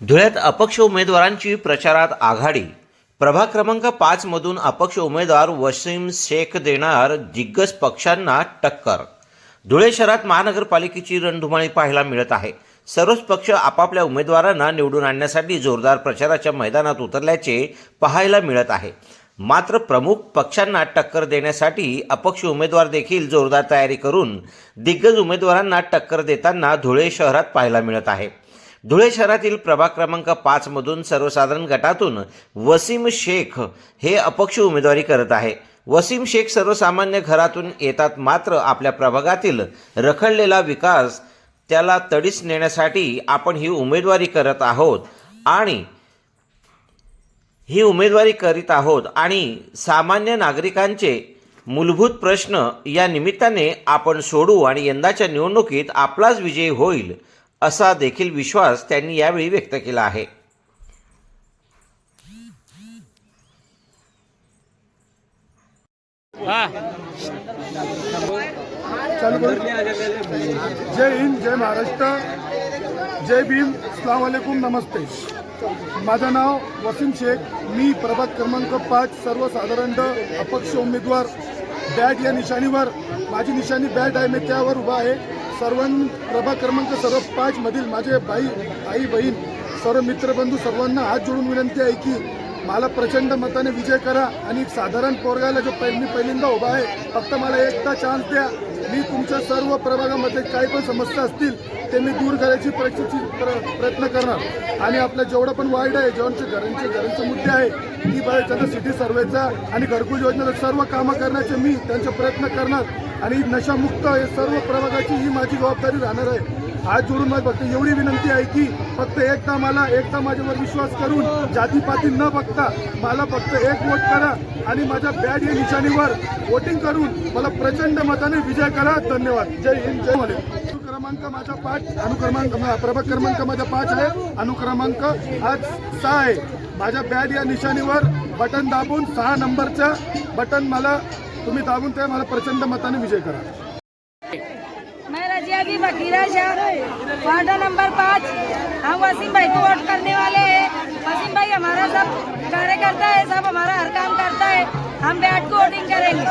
धुळ्यात अपक्ष उमेदवारांची प्रचारात आघाडी. प्रभाग क्रमांक पाचमधून अपक्ष उमेदवार वसीम शेख देणार दिग्गज पक्षांना टक्कर. धुळे शहरात महानगरपालिकेची रणधुमाळी पाहायला मिळत आहे. सर्वच पक्ष आपापल्या उमेदवारांना निवडून आणण्यासाठी जोरदार प्रचाराच्या मैदानात उतरल्याचे पाहायला मिळत आहे. मात्र प्रमुख पक्षांना टक्कर देण्यासाठी अपक्ष उमेदवार देखील जोरदार तयारी करून दिग्गज उमेदवारांना टक्कर देताना धुळे शहरात पाहायला मिळत आहे. धुळे शहरातील प्रभाग क्रमांक पाचमधून सर्वसाधारण गटातून वसीम शेख हे अपक्ष उमेदवारी करत आहे. वसीम शेख सर्वसामान्य घरातून येतात मात्र आपल्या प्रभागातील रखडलेला विकास त्याला तडीस नेण्यासाठी आपण ही उमेदवारी करत आहोत आणि ही उमेदवारी करीत आहोत आणि सामान्य नागरिकांचे मूलभूत प्रश्न या निमित्ताने आपण सोडू आणि यंदाच्या निवडणुकीत आपलाच विजय होईल असा देखील विश्वास त्यांनी यावेळी व्यक्त केला आहे. हा. जय हिंद जय महाराष्ट्र जय भीम अस्सलाम वालेकुम नमस्ते. माझं नाव वसीम शेख. मी प्रभाग क्रमांक पाच सर्वसाधारण अपक्ष उमेदवार. बॅट या निशाणीवर. माझी निशाणी बॅट आहे मी त्यावर उभा आहे. सर्व प्रभाग क्रमांक सर्व पाच मधील माझे बाई आई बहीण सर्व मित्रबंधू सर्वांना हात जोडून विनंती आहे की मला प्रचंड मताने विजय करा आणि एक साधारण पोरगाला जो पहिली पहिल्यांदा उभा आहे फक्त मला एकदा चान्स द्या. मी तुमच्या सर्व प्रभागामध्ये काही पण समस्या असतील ते मी दूर करायची प्रयत्न प्र- प्रयत्न करणार. आणि आपलं जेवढं पण वाईट आहे जेवणचे घरांचे घरांचे मुद्दे आहे की बाहेर सिटी सर्वेचा आणि घरकुल योजनेचा सर्व कामं करण्याचे मी त्यांचे प्रयत्न करणार. आणि नशामुक्त हे सर्व प्रभागाची ही माझी जबाबदारी राहणार आहे. हात जोडून मला फक्त एवढी विनंती आहे की फक्त एकदा मला एकदा माझ्यावर विश्वास करून जातीपाती न बघता मला फक्त एक वोट करा आणि माझ्या बॅट या निशाणीवर वोटिंग करून मला प्रचंड मताने विजय करा. धन्यवाद. जय हिंद जय मले क्रमांक माझा पाच अनुक्रमांक प्रभाग क्रमांक माझा पाच आहे. अनुक्रमांक आज सहा आहे. माझ्या बॅट या निशाणीवर बटन दाबून सहा नंबरचं बटन मला तुम्ही दाबून ते मला प्रचंड मताने विजय करा. मैं रजिया की बकीरा शाह वार्ड नंबर पाँच। हम वसीम भाई को वोट करने वाले हैं। वसीम भाई हमारा सब कार्यकर्ता है सब हमारा हर काम करता है। हम बैठ को वोटिंग करेंगे।